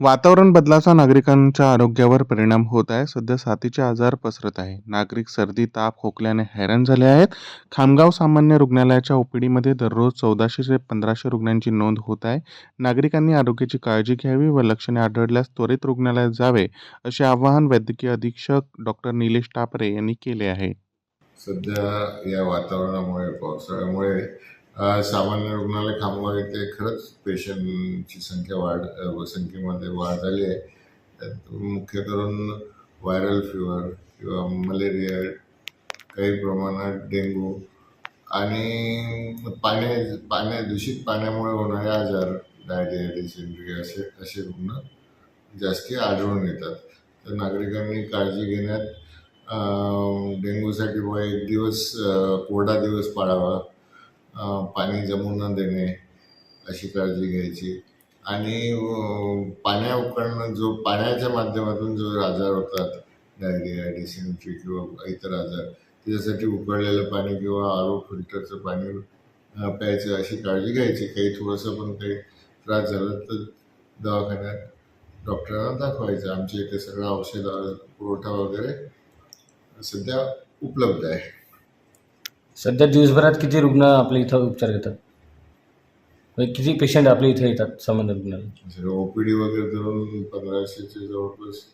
वातावरण बदलाचा नागरिकांच्या आरोग्यावर परिणाम होत आहे. सध्या साथीचे आजार पसरत आहे. नागरिक सर्दी ताप खोकल्याने हैराण झाले आहेत. खामगाव सामान्य रुग्णालयाच्या ओपीडीमध्ये दररोज चौदाशे ते पंधराशे रुग्णांची नोंद होत आहे. नागरिकांनी आरोग्याची काळजी घ्यावी व लक्षणे आढळल्यास त्वरित रुग्णालयात जावे असे आवाहन वैद्यकीय अधीक्षक डॉक्टर निलेश टापरे यांनी केले आहे. सध्या या वातावरणामुळे पावसाळ्यामुळे सामान्य रुग्णालय खामगाव इथे खरंच पेशंटची संख्या वाढ संख्येमध्ये वाढ झाली आहे. मुख्य करून व्हायरल फिवर किंवा मलेरिया काही प्रमाणात डेंग्यू आणि पाण्या पाण्या दूषित पाण्यामुळे होणारे आजार डायरिया डिसेंट्री असे असे रुग्ण जास्ती आढळून येतात. तर नागरिकांनी काळजी घेण्यात डेंग्यूसाठी बुवा एक दिवस कोरडा दिवस पाळावा. पाणी जमू न देणे अशी काळजी घ्यायची. आणि पाण्या उकळणं जो पाण्याच्या माध्यमातून जो आजार होतात डायरिया डिसेंट्री किंवा इतर आजार त्याच्यासाठी उकळलेलं पाणी किंवा आरो फिल्टरचं पाणी प्यायचं अशी काळजी घ्यायची. काही थोडंसं पण काही त्रास झाला तर दवाखान्यात डॉक्टरांना दाखवायचं. आमच्या इथे सगळं औषध पुरवठा वगैरे सध्या उपलब्ध आहे. सध्या दिवसभरात किती रुग्ण आपल्या इथं उपचार घेतात? म्हणजे किती पेशंट आपल्या इथे येतात सामान्य रुग्णालयात? ओ पी डी वगैरे धरून पंधराशेचे जवळपास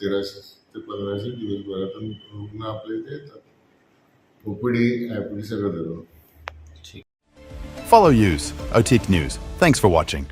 तेराशे ते पंधराशे दिवसभरातून रुग्ण आपल्या इथे येतात. O P D I P D सगळं धरून Follow Use, OTIC News. Thanks for watching.